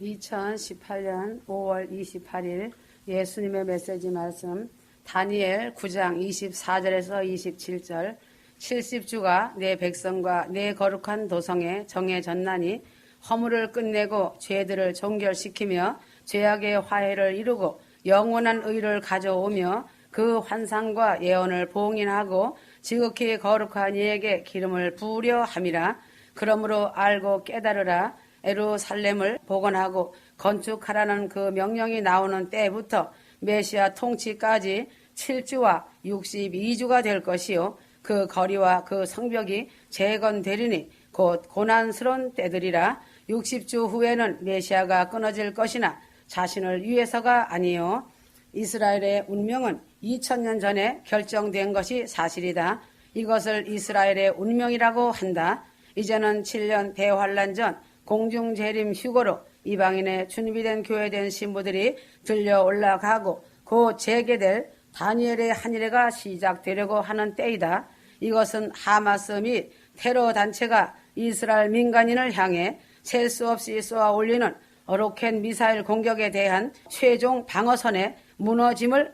2018년 5월 28일 예수님의 메시지 말씀 다니엘 9장 24절에서 27절 70주가 내 백성과 내 거룩한 도성에 정해졌나니 허물을 끝내고 죄들을 종결시키며 죄악의 화해를 이루고 영원한 의를 가져오며 그 환상과 예언을 봉인하고 지극히 거룩한 이에게 기름을 부으려 함이라. 그러므로 알고 깨달으라 에루살렘을 복원하고 건축하라는 그 명령이 나오는 때부터 메시아 통치까지 7주와 62주가 될 것이요 그 거리와 그 성벽이 재건되리니 곧 고난스러운 때들이라 60주 후에는 메시아가 끊어질 것이나 자신을 위해서가 아니요 이스라엘의 운명은 2000년 전에 결정된 것이 사실이다. 이것을 이스라엘의 운명이라고 한다. 이제는 7년 대환란 전 공중 재림 휴거로 이방인의 준비된 교회된 신부들이 들려 올라가고 곧 재개될 다니엘의 한일회가 시작되려고 하는 때이다. 이것은 하마스 및 테러 단체가 이스라엘 민간인을 향해 셀 수 없이 쏘아 올리는 어로켓 미사일 공격에 대한 최종 방어선의 무너짐을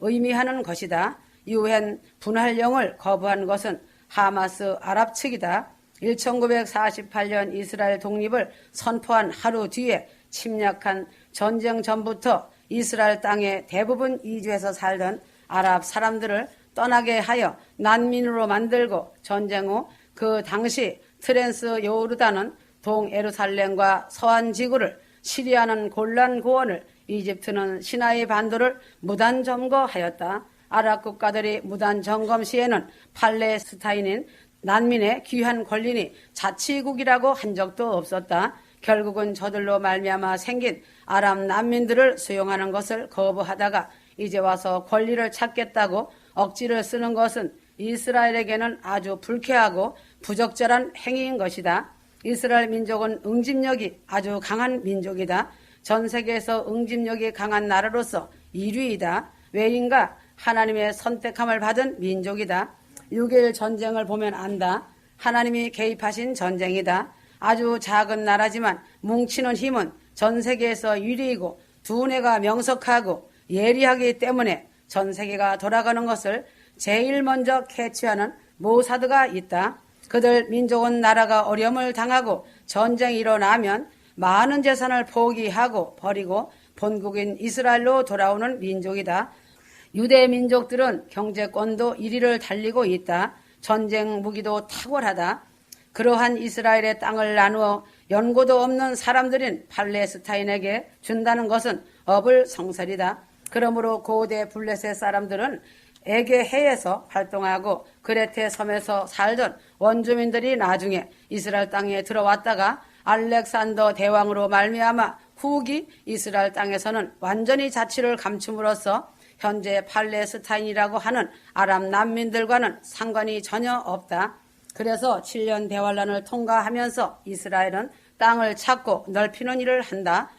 의미하는 것이다. 유엔 분할령을 거부한 것은 하마스 아랍 측이다. 1948년 이스라엘 독립을 선포한 하루 뒤에 침략한 전쟁 전부터 이스라엘 땅에 대부분 이주해서 살던 아랍 사람들을 떠나게 하여 난민으로 만들고 전쟁 후 그 당시 트랜스 요르단은 동에루살렘과 서한 지구를 시리아는 곤란 고원을 이집트는 시나이 반도를 무단 점거하였다. 아랍 국가들이 무단 점검 시에는 팔레스타인인 난민의 귀한 권리니 자치국이라고 한 적도 없었다. 결국은 저들로 말미암아 생긴 아랍 난민들을 수용하는 것을 거부하다가 이제 와서 권리를 찾겠다고 억지를 쓰는 것은 이스라엘에게는 아주 불쾌하고 부적절한 행위인 것이다. 이스라엘 민족은 응집력이 아주 강한 민족이다. 전 세계에서 응집력이 강한 나라로서 1위이다. 왜인가? 하나님의 선택함을 받은 민족이다. 6일 전쟁을 보면 안다. 하나님이 개입하신 전쟁이다. 아주 작은 나라지만 뭉치는 힘은 전 세계에서 1위이고 두뇌가 명석하고 예리하기 때문에 전 세계가 돌아가는 것을 제일 먼저 캐치하는 모사드가 있다. 그들 민족은 나라가 어려움을 당하고 전쟁이 일어나면 많은 재산을 포기하고 버리고 본국인 이스라엘로 돌아오는 민족이다. 유대 민족들은 경제권도 1위를 달리고 있다. 전쟁 무기도 탁월하다. 그러한 이스라엘의 땅을 나누어 연고도 없는 사람들인 팔레스타인에게 준다는 것은 어불성설이다. 그러므로 고대 블레셋 사람들은 에게 해에서 활동하고 그레테 섬에서 살던 원주민들이 나중에 이스라엘 땅에 들어왔다가 알렉산더 대왕으로 말미암아 후기 이스라엘 땅에서는 완전히 자치를 감춤으로써 현재 팔레스타인이라고 하는 아랍 난민들과는 상관이 전혀 없다. 그래서 7년 대환란을 통과하면서 이스라엘은 땅을 찾고 넓히는 일을 한다.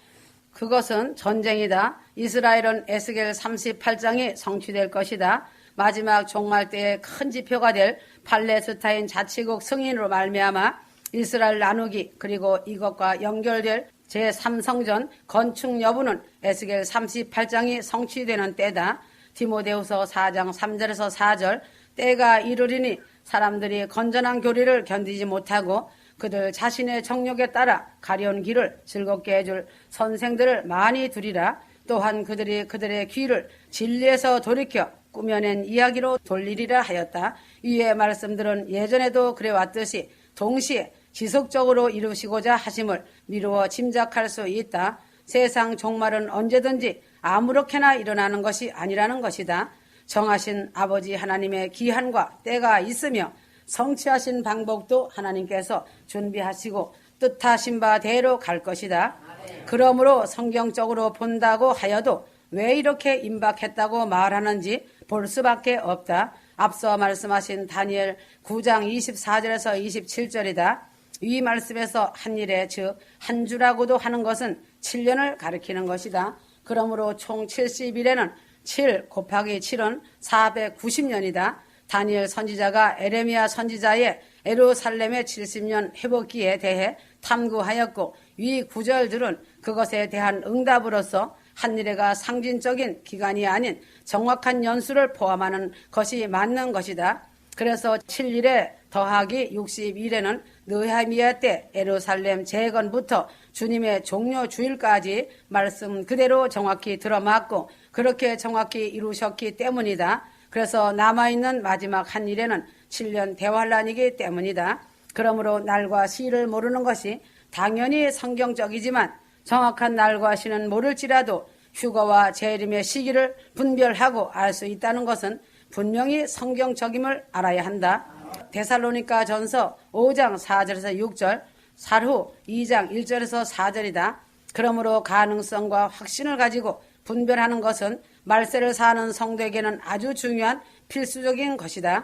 그것은 전쟁이다. 이스라엘은 에스겔 38장이 성취될 것이다. 마지막 종말 때의 큰 지표가 될 팔레스타인 자치국 승인으로 말미암아 이스라엘 나누기 그리고 이것과 연결될 제3성전 건축 여부는 에스겔 38장이 성취되는 때다. 디모데후서 4장 3절에서 4절 때가 이르리니 사람들이 건전한 교리를 견디지 못하고 그들 자신의 정욕에 따라 가려운 길을 즐겁게 해줄 선생들을 많이 두리라. 또한 그들이 그들의 귀를 진리에서 돌이켜 꾸며낸 이야기로 돌리리라 하였다. 이의 말씀들은 예전에도 그래왔듯이 동시에 지속적으로 이루시고자 하심을 미루어 짐작할 수 있다. 세상 종말은 언제든지 아무렇게나 일어나는 것이 아니라는 것이다. 정하신 아버지 하나님의 기한과 때가 있으며 성취하신 방법도 하나님께서 준비하시고 뜻하신 바대로 갈 것이다. 그러므로 성경적으로 본다고 하여도 왜 이렇게 임박했다고 말하는지 볼 수밖에 없다. 앞서 말씀하신 다니엘 9장 24절에서 27절이다. 이 말씀에서 한 일에 즉 한 주라고도 하는 것은 7년을 가리키는 것이다. 그러므로 총 70일에는 7 곱하기 7은 490년이다. 다니엘 선지자가 에레미야 선지자의 에루살렘의 70년 회복기에 대해 탐구하였고 위 구절들은 그것에 대한 응답으로서 한일회가 상징적인 기간이 아닌 정확한 연수를 포함하는 것이 맞는 것이다. 그래서 7일에 더하기 61에는 느헤미야 때 에루살렘 재건부터 주님의 종료 주일까지 말씀 그대로 정확히 들어맞고 그렇게 정확히 이루셨기 때문이다. 그래서 남아있는 마지막 한 일에는 7년 대환란이기 때문이다. 그러므로 날과 시를 모르는 것이 당연히 성경적이지만 정확한 날과 시는 모를지라도 휴거와 재림의 시기를 분별하고 알 수 있다는 것은 분명히 성경적임을 알아야 한다. 데살로니가 전서 5장 4절에서 6절, 사후 2장 1절에서 4절이다. 그러므로 가능성과 확신을 가지고 분별하는 것은 말세를 사는 성도에게는 아주 중요한 필수적인 것이다.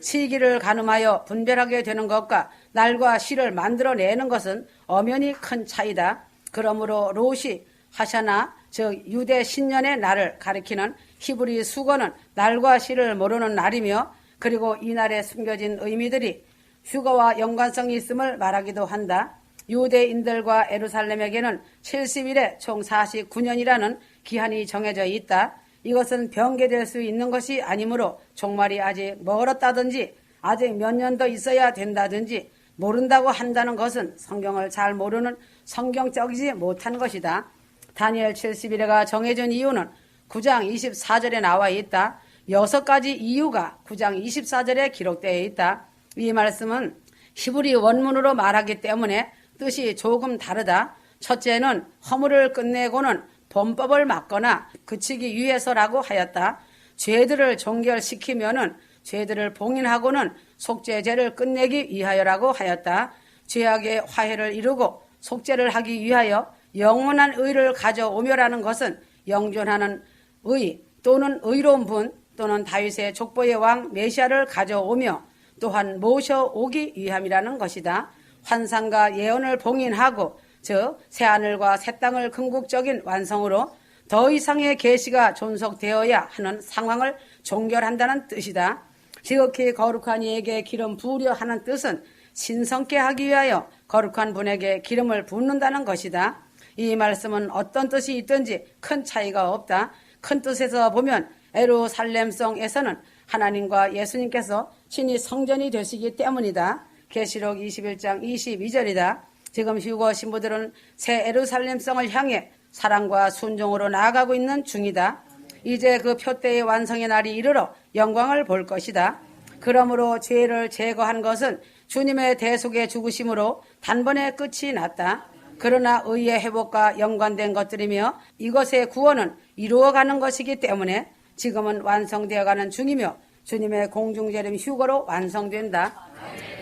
시기를 가늠하여 분별하게 되는 것과 날과 시를 만들어내는 것은 엄연히 큰 차이다. 그러므로 롯이 하샤나 즉 유대 신년의 날을 가리키는 히브리 수거는 날과 시를 모르는 날이며 그리고 이 날에 숨겨진 의미들이 휴거와 연관성이 있음을 말하기도 한다. 유대인들과 에루살렘에게는 70일에 총 49년이라는 기한이 정해져 있다. 이것은 변개될 수 있는 것이 아니므로 종말이 아직 멀었다든지 아직 몇 년 더 있어야 된다든지 모른다고 한다는 것은 성경을 잘 모르는 성경적이지 못한 것이다. 다니엘 70일에가 정해진 이유는 9장 24절에 나와 있다. 여섯 가지 이유가 9장 24절에 기록되어 있다. 이 말씀은 히브리 원문으로 말하기 때문에 뜻이 조금 다르다. 첫째는 허물을 끝내고는 범법을 막거나 그치기 위해서라고 하였다. 죄들을 종결시키면은 죄들을 봉인하고는 속죄죄를 끝내기 위하여라고 하였다. 죄악의 화해를 이루고 속죄를 하기 위하여 영원한 의를 가져오며라는 것은 영존하는 의 또는 의로운 분 또는 다윗의 족보의 왕 메시아를 가져오며 또한 모셔오기 위함이라는 것이다. 환상과 예언을 봉인하고 즉 새하늘과 새 땅을 궁극적인 완성으로 더 이상의 계시가 존속되어야 하는 상황을 종결한다는 뜻이다. 지극히 거룩한 이에게 기름 부으려 하는 뜻은 신성케 하기 위하여 거룩한 분에게 기름을 붓는다는 것이다. 이 말씀은 어떤 뜻이 있든지 큰 차이가 없다. 큰 뜻에서 보면 에루살렘성에서는 하나님과 예수님께서 신이 성전이 되시기 때문이다. 계시록 21장 22절이다. 지금 휴거 신부들은 새 에루살렘성을 향해 사랑과 순종으로 나아가고 있는 중이다. 이제 그 표대의 완성의 날이 이르러 영광을 볼 것이다. 그러므로 죄를 제거한 것은 주님의 대속의 죽으심으로 단번에 끝이 났다. 그러나 의의 회복과 연관된 것들이며 이것의 구원은 이루어가는 것이기 때문에 지금은 완성되어가는 중이며 주님의 공중재림 휴거로 완성된다.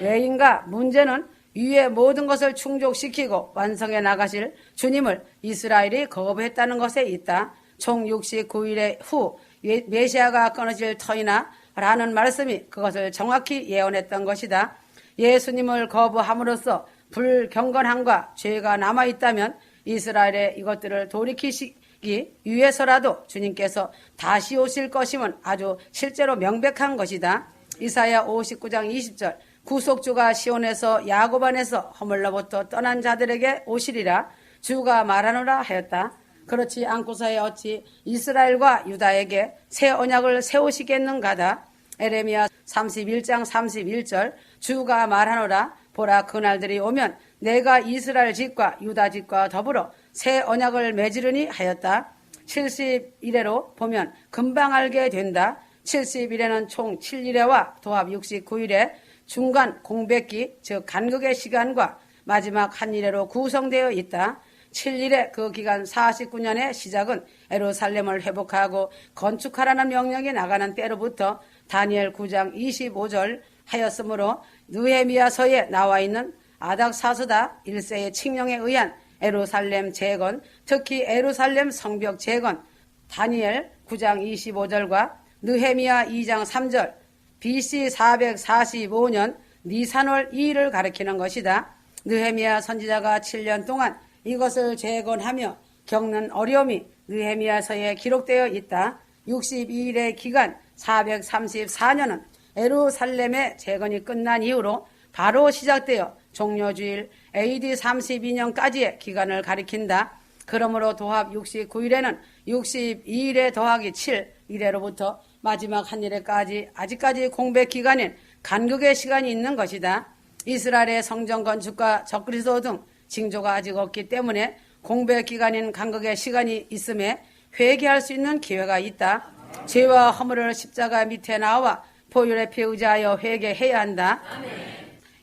왜인가? 문제는 위의 모든 것을 충족시키고 완성해 나가실 주님을 이스라엘이 거부했다는 것에 있다. 총 69일의 후 메시아가 끊어질 터이나 라는 말씀이 그것을 정확히 예언했던 것이다. 예수님을 거부함으로써 불경건함과 죄가 남아있다면 이스라엘의 이것들을 돌이키시 기 위해서라도 주님께서 다시 오실 것임은 아주 실제로 명백한 것이다. 이사야 59장 20절 구속주가 시온에서 야곱 안에서 허물로부터 떠난 자들에게 오시리라 주가 말하노라 하였다. 그렇지 않고서야 어찌 이스라엘과 유다에게 새 언약을 세우시겠는가다. 에레미야 31장 31절 주가 말하노라 보라 그날들이 오면 내가 이스라엘 집과 유다 집과 더불어 새 언약을 맺으려니 하였다. 70일에로 보면 금방 알게 된다. 70일에는 총 7일에와 도합 69일에 중간 공백기, 즉 간극의 시간과 마지막 한 일회로 구성되어 있다. 7일의 그 기간 49년의 시작은 에루살렘을 회복하고 건축하라는 명령이 나가는 때로부터 다니엘 9장 25절 하였으므로 느헤미야서에 나와 있는 아닥사스다 1세의 칙령에 의한 에루살렘 재건, 특히 에루살렘 성벽 재건, 다니엘 9장 25절과 느헤미야 2장 3절, BC 445년 니산월 2일을 가리키는 것이다. 느헤미야 선지자가 7년 동안 이것을 재건하며 겪는 어려움이 느헤미야서에 기록되어 있다. 62일의 기간 434년은 에루살렘의 재건이 끝난 이후로 바로 시작되어 종료주일 AD 32년까지의 기간을 가리킨다. 그러므로 도합 69일에는 62일에 더하기 7 이래로부터 마지막 한 일에까지 아직까지 공백 기간인 간극의 시간이 있는 것이다. 이스라엘의 성전 건축과 적그리스도 등 징조가 아직 없기 때문에 공백 기간인 간극의 시간이 있음에 회개할 수 있는 기회가 있다. 죄와 허물을 십자가 밑에 나와 보혈의 피 의지하여 회개해야 한다.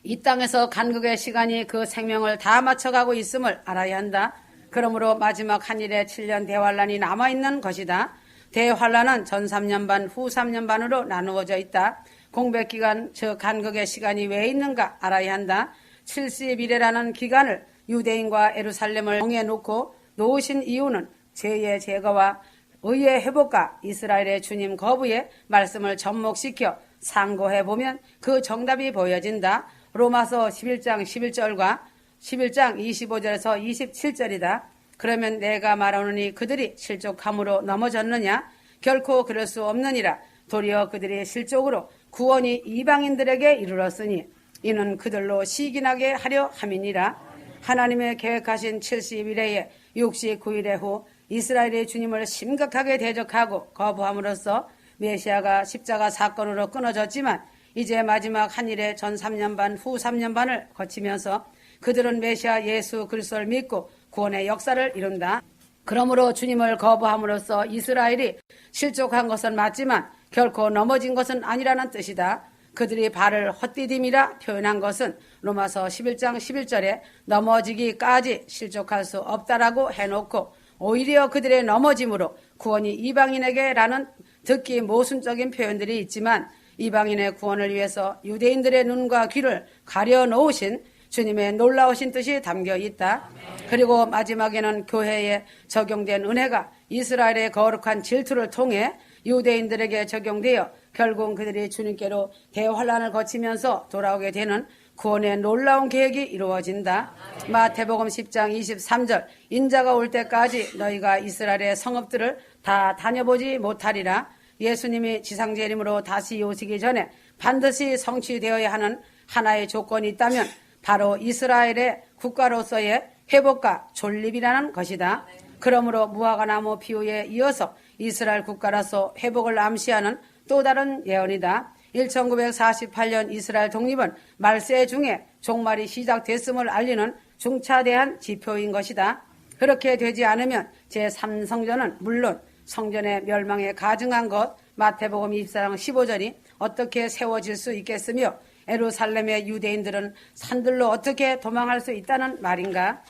이 땅에서 간극의 시간이 그 생명을 다 맞춰가고 있음을 알아야 한다. 그러므로 마지막 한 일에 7년 대환란이 남아있는 것이다. 대환란은 전 3년 반, 후 3년 반으로 나누어져 있다. 공백 기간, 즉 간극의 시간이 왜 있는가 알아야 한다. 70일이라는 기간을 유대인과 에루살렘을 정해놓고 놓으신 이유는 죄의 제거와 의의 회복과 이스라엘의 주님 거부의 말씀을 접목시켜 상고해 보면 그 정답이 보여진다. 로마서 11장 11절과 11장 25절에서 27절이다. 그러면 내가 말하노니 그들이 실족함으로 넘어졌느냐? 결코 그럴 수 없느니라. 도리어 그들이 실족으로 구원이 이방인들에게 이르렀으니 이는 그들로 시기나게 하려 함이니라. 하나님의 계획하신 70일의 69일의 후 이스라엘의 주님을 심각하게 대적하고 거부함으로써 메시아가 십자가 사건으로 끊어졌지만 이제 마지막 한 일에 전 3년 반, 후 3년 반을 거치면서 그들은 메시아 예수 그리스도를 믿고 구원의 역사를 이룬다. 그러므로 주님을 거부함으로써 이스라엘이 실족한 것은 맞지만 결코 넘어진 것은 아니라는 뜻이다. 그들이 발을 헛디딤이라 표현한 것은 로마서 11장 11절에 넘어지기까지 실족할 수 없다라고 해놓고 오히려 그들의 넘어짐으로 구원이 이방인에게라는 듣기 모순적인 표현들이 있지만 이방인의 구원을 위해서 유대인들의 눈과 귀를 가려 놓으신 주님의 놀라우신 뜻이 담겨 있다. 그리고 마지막에는 교회에 적용된 은혜가 이스라엘의 거룩한 질투를 통해 유대인들에게 적용되어 결국 그들이 주님께로 대환란을 거치면서 돌아오게 되는 구원의 놀라운 계획이 이루어진다. 마태복음 10장 23절 인자가 올 때까지 너희가 이스라엘의 성읍들을 다 다녀보지 못하리라. 예수님이 지상재림으로 다시 오시기 전에 반드시 성취되어야 하는 하나의 조건이 있다면 바로 이스라엘의 국가로서의 회복과 존립이라는 것이다. 그러므로 무화과 나무 비유에 이어서 이스라엘 국가로서 회복을 암시하는 또 다른 예언이다. 1948년 이스라엘 독립은 말세 중에 종말이 시작됐음을 알리는 중차대한 지표인 것이다. 그렇게 되지 않으면 제3성전은 물론 성전의 멸망에 가증한 것 마태복음 24장 15절이 어떻게 세워질 수 있겠으며 에루살렘의 유대인들은 산들로 어떻게 도망할 수 있다는 말인가?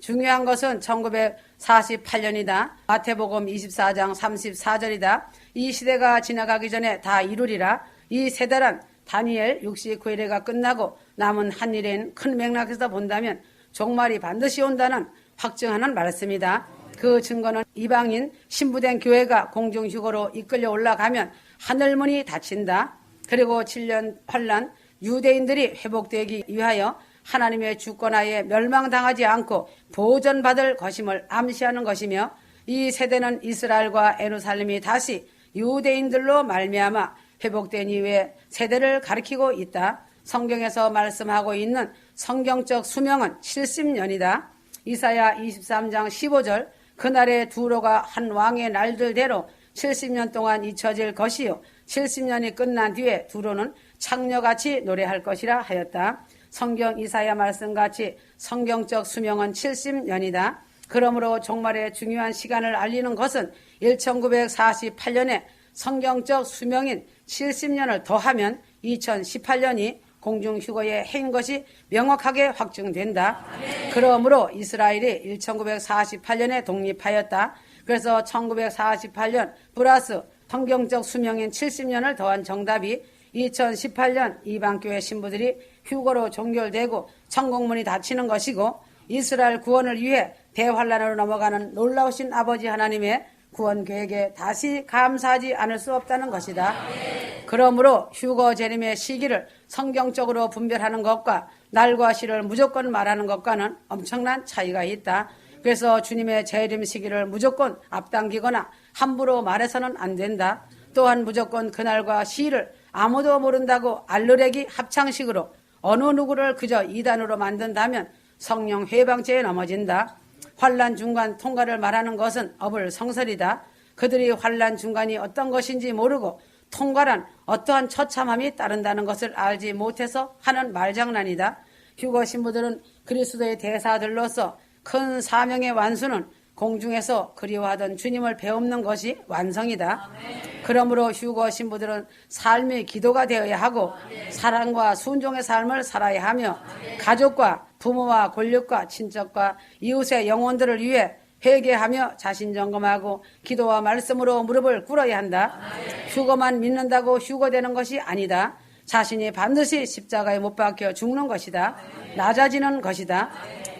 중요한 것은 1948년이다. 마태복음 24장 34절이다. 이 시대가 지나가기 전에 다 이루리라. 이 세대란 다니엘 69일회가 끝나고 남은 한 일인 큰 맥락에서 본다면 종말이 반드시 온다는 확증하는 말씀이다. 그 증거는 이방인 신부된 교회가 공중휴거로 이끌려 올라가면 하늘문이 닫힌다. 그리고 7년 환란 유대인들이 회복되기 위하여 하나님의 주권하에 멸망당하지 않고 보존받을 것임을 암시하는 것이며 이 세대는 이스라엘과 에루살렘이 다시 유대인들로 말미암아 회복된 이후에 세대를 가리키고 있다. 성경에서 말씀하고 있는 성경적 수명은 70년이다. 이사야 23장 15절 그날의 두로가 한 왕의 날들대로 70년 동안 잊혀질 것이요 70년이 끝난 뒤에 두로는 창녀같이 노래할 것이라 하였다. 성경 이사야 말씀같이 성경적 수명은 70년이다. 그러므로 종말의 중요한 시간을 알리는 것은 1948년에 성경적 수명인 70년을 더하면 2018년이 공중휴거의 해인 것이 명확하게 확증된다. 그러므로 이스라엘이 1948년에 독립하였다. 그래서 1948년 플러스 성경적 수명인 70년을 더한 정답이 2018년 이방교회 신부들이 휴거로 종결되고 천국문이 닫히는 것이고 이스라엘 구원을 위해 대환란으로 넘어가는 놀라우신 아버지 하나님의 구원 계획에 다시 감사하지 않을 수 없다는 것이다. 그러므로 휴거 재림의 시기를 성경적으로 분별하는 것과 날과 시를 무조건 말하는 것과는 엄청난 차이가 있다. 그래서 주님의 재림 시기를 무조건 앞당기거나 함부로 말해서는 안 된다. 또한 무조건 그날과 시를 아무도 모른다고 알르레기 합창식으로 어느 누구를 그저 이단으로 만든다면 성령 회방죄에 넘어진다. 환란 중간 통과를 말하는 것은 업을 성설이다. 그들이 환란 중간이 어떤 것인지 모르고 통과란 어떠한 처참함이 따른다는 것을 알지 못해서 하는 말장난이다. 휴거 신부들은 그리스도의 대사들로서 큰 사명의 완수는 공중에서 그리워하던 주님을 배움는 것이 완성이다. 그러므로 휴거 신부들은 삶의 기도가 되어야 하고 사랑과 순종의 삶을 살아야 하며 가족과 부모와 권력과 친척과 이웃의 영혼들을 위해 회개하며 자신 점검하고 기도와 말씀으로 무릎을 꿇어야 한다. 휴거만 믿는다고 휴거되는 것이 아니다. 자신이 반드시 십자가에 못 박혀 죽는 것이다. 낮아지는 것이다.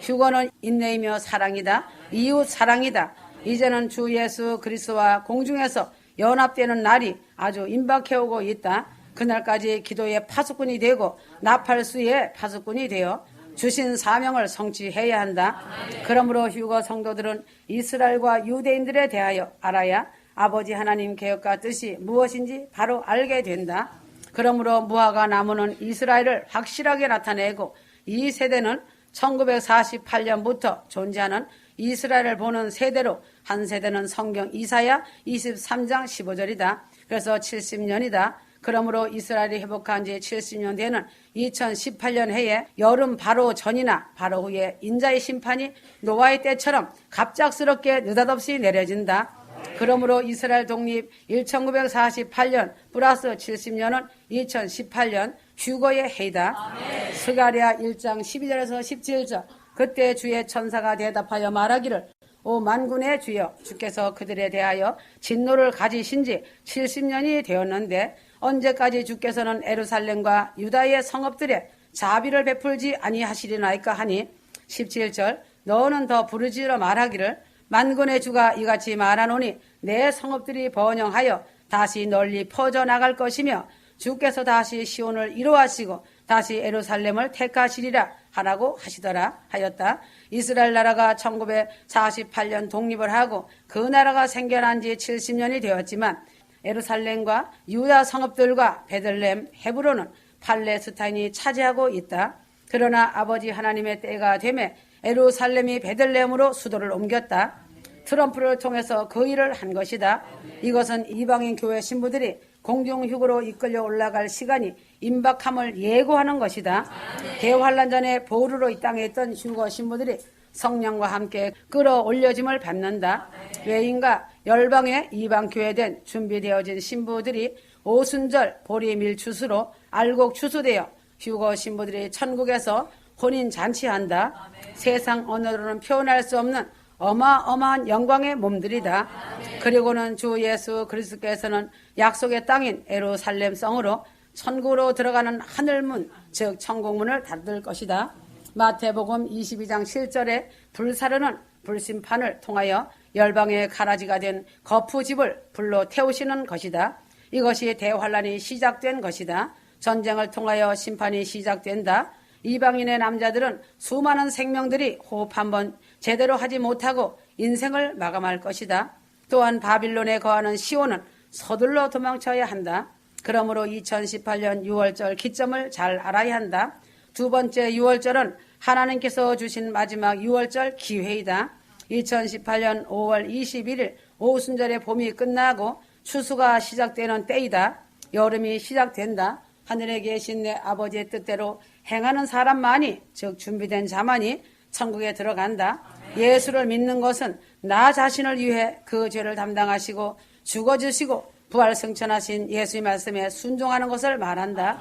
휴거는 인내이며 사랑이다. 이웃 사랑이다. 이제는 주 예수 그리스도와 공중에서 연합되는 날이 아주 임박해오고 있다. 그날까지 기도의 파수꾼이 되고 나팔수의 파수꾼이 되어 주신 사명을 성취해야 한다. 그러므로 휴거 성도들은 이스라엘과 유대인들에 대하여 알아야 아버지 하나님 계획과 뜻이 무엇인지 바로 알게 된다. 그러므로 무화과 나무는 이스라엘을 확실하게 나타내고 이 세대는 1948년부터 존재하는 이스라엘을 보는 세대로 한 세대는 성경 이사야 23장 15절이다. 그래서 70년이다. 그러므로 이스라엘이 회복한 지 70년 되는 2018년 해에 여름 바로 전이나 바로 후에 인자의 심판이 노아의 때처럼 갑작스럽게 느닷없이 내려진다. 그러므로 이스라엘 독립 1948년 플러스 70년은 2018년 휴거의 해이다. 스가랴 1장 12절에서 17절 그때 주의 천사가 대답하여 말하기를 오 만군의 주여 주께서 그들에 대하여 진노를 가지신 지 70년이 되었는데 언제까지 주께서는 에루살렘과 유다의 성읍들에 자비를 베풀지 아니하시리나이까 하니 17절 너는 더 부르짖어 말하기를 만군의 주가 이같이 말하노니 내 성읍들이 번영하여 다시 널리 퍼져 나갈 것이며 주께서 다시 시온을 이루하시고 다시 에루살렘을 택하시리라 하라고 하시더라 하였다. 이스라엘 나라가 1948년 독립을 하고 그 나라가 생겨난 지 70년이 되었지만 에루살렘과 유다 성읍들과 베들렘, 헤브론은 팔레스타인이 차지하고 있다. 그러나 아버지 하나님의 때가 되매 에루살렘이 베들렘으로 수도를 옮겼다. 트럼프를 통해서 그 일을 한 것이다. 이것은 이방인 교회 신부들이 공중휴거로 이끌려 올라갈 시간이 임박함을 예고하는 것이다. 대환란 전에 보루로 이 땅에 있던 휴거 신부들이 성령과 함께 끌어올려짐을 받는다. 왜인가 열방의 이방 교회된 준비되어진 신부들이 오순절 보리밀 추수로 알곡 추수되어 휴거 신부들이 천국에서 혼인 잔치한다. 세상 언어로는 표현할 수 없는 어마어마한 영광의 몸들이다. 그리고는 주 예수 그리스도께서는 약속의 땅인 에루살렘 성으로 천국으로 들어가는 하늘문, 즉 천국문을 닫을 것이다. 마태복음 22장 7절에 불사르는 불심판을 통하여 열방의 가라지가 된 거푸집을 불로 태우시는 것이다. 이것이 대환란이 시작된 것이다. 전쟁을 통하여 심판이 시작된다. 이방인의 남자들은 수많은 생명들이 호흡 한번 제대로 하지 못하고 인생을 마감할 것이다. 또한 바빌론에 거하는 시온은 서둘러 도망쳐야 한다. 그러므로 2018년 6월절 기점을 잘 알아야 한다. 두 번째 6월절은 하나님께서 주신 마지막 6월절 기회이다. 2018년 5월 21일 오순절에 봄이 끝나고 추수가 시작되는 때이다. 여름이 시작된다. 하늘에 계신 내 아버지의 뜻대로 행하는 사람만이 즉 준비된 자만이 천국에 들어간다. 예수를 믿는 것은 나 자신을 위해 그 죄를 담당하시고 죽어주시고 부활 승천하신 예수의 말씀에 순종하는 것을 말한다.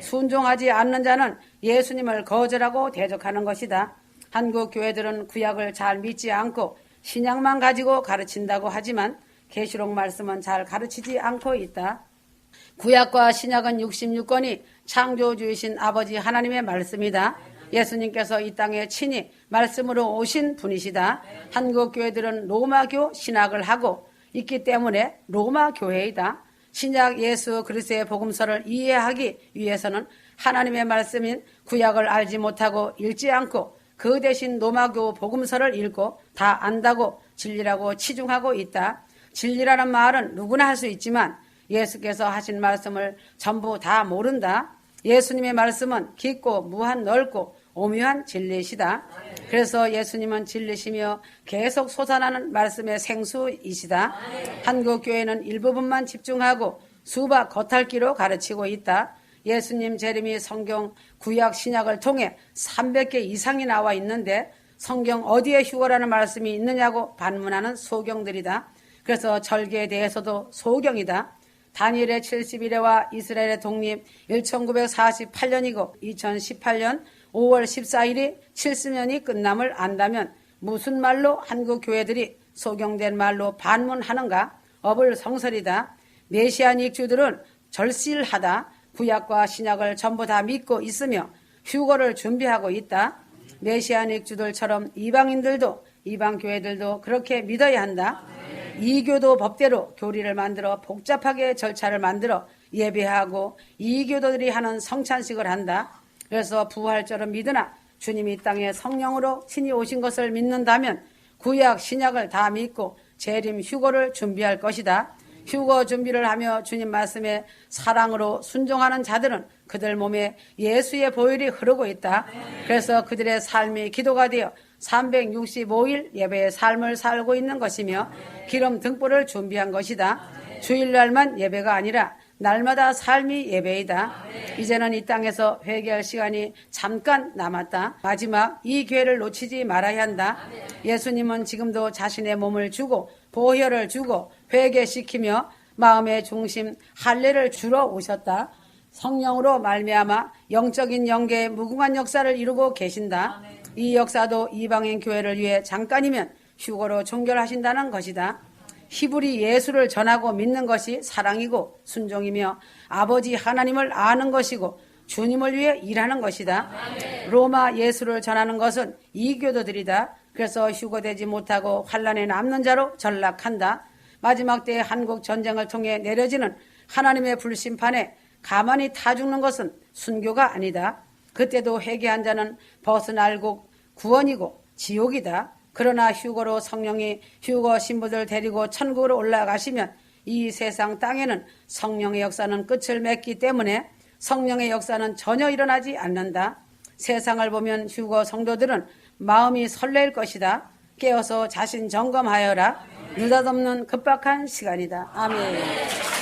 순종하지 않는 자는 예수님을 거절하고 대적하는 것이다. 한국 교회들은 구약을 잘 믿지 않고 신약만 가지고 가르친다고 하지만 계시록 말씀은 잘 가르치지 않고 있다. 구약과 신약은 66권이 창조주이신 아버지 하나님의 말씀이다. 예수님께서 이 땅에 친히 말씀으로 오신 분이시다. 한국 교회들은 로마교 신학을 하고 있기 때문에 로마 교회이다. 신약 예수 그리스도의 복음서를 이해하기 위해서는 하나님의 말씀인 구약을 알지 못하고 읽지 않고 그 대신 로마교 복음서를 읽고 다 안다고 진리라고 치중하고 있다. 진리라는 말은 누구나 할 수 있지만 예수께서 하신 말씀을 전부 다 모른다. 예수님의 말씀은 깊고 무한 넓고 오묘한 진리시다. 그래서 예수님은 진리시며 계속 솟아나는 말씀의 생수이시다. 한국 교회는 일부분만 집중하고 수박 겉핥기로 가르치고 있다. 예수님 재림이 성경 구약 신약을 통해 300개 이상이 나와 있는데 성경 어디에 휴거라는 말씀이 있느냐고 반문하는 소경들이다. 그래서 절개에 대해서도 소경이다. 다니엘의 71회와 이스라엘의 독립 1948년이고 2018년 5월 14일이 70년이 끝남을 안다면 무슨 말로 한국 교회들이 소경된 말로 반문하는가? 업을 성설이다. 메시아닉 주들은 절실하다. 구약과 신약을 전부 다 믿고 있으며 휴거를 준비하고 있다. 메시아닉 주들처럼 이방인들도 이방 교회들도 그렇게 믿어야 한다. 이교도 법대로 교리를 만들어 복잡하게 절차를 만들어 예배하고 이교도들이 하는 성찬식을 한다. 그래서 부활절은 믿으나 주님이 땅에 성령으로 신이 오신 것을 믿는다면 구약 신약을 다 믿고 재림 휴거를 준비할 것이다. 휴거 준비를 하며 주님 말씀에 사랑으로 순종하는 자들은 그들 몸에 예수의 보혈이 흐르고 있다. 그래서 그들의 삶이 기도가 되어 365일 예배의 삶을 살고 있는 것이며 기름 등불을 준비한 것이다. 주일날만 예배가 아니라 날마다 삶이 예배이다. 이제는 이 땅에서 회개할 시간이 잠깐 남았다. 마지막 이 기회를 놓치지 말아야 한다. 예수님은 지금도 자신의 몸을 주고 보혈을 주고 회개시키며 마음의 중심 할례를 주러 오셨다. 성령으로 말미암아 영적인 영계의 무궁한 역사를 이루고 계신다. 이 역사도 이방인 교회를 위해 잠깐이면 휴거로 종결하신다는 것이다. 히브리 예수를 전하고 믿는 것이 사랑이고 순종이며 아버지 하나님을 아는 것이고 주님을 위해 일하는 것이다. 로마 예수를 전하는 것은 이교도들이다. 그래서 휴거되지 못하고 환란에 남는 자로 전락한다. 마지막 때의 한국 전쟁을 통해 내려지는 하나님의 불심판에 가만히 타 죽는 것은 순교가 아니다. 그때도 회개한 자는 벗어날고 구원이고 지옥이다. 그러나 휴거로 성령이 휴거 신부들 데리고 천국으로 올라가시면 이 세상 땅에는 성령의 역사는 끝을 맺기 때문에 성령의 역사는 전혀 일어나지 않는다. 세상을 보면 휴거 성도들은 마음이 설렐 것이다. 깨어서 자신 점검하여라. 느닷없는 급박한 시간이다. 아멘.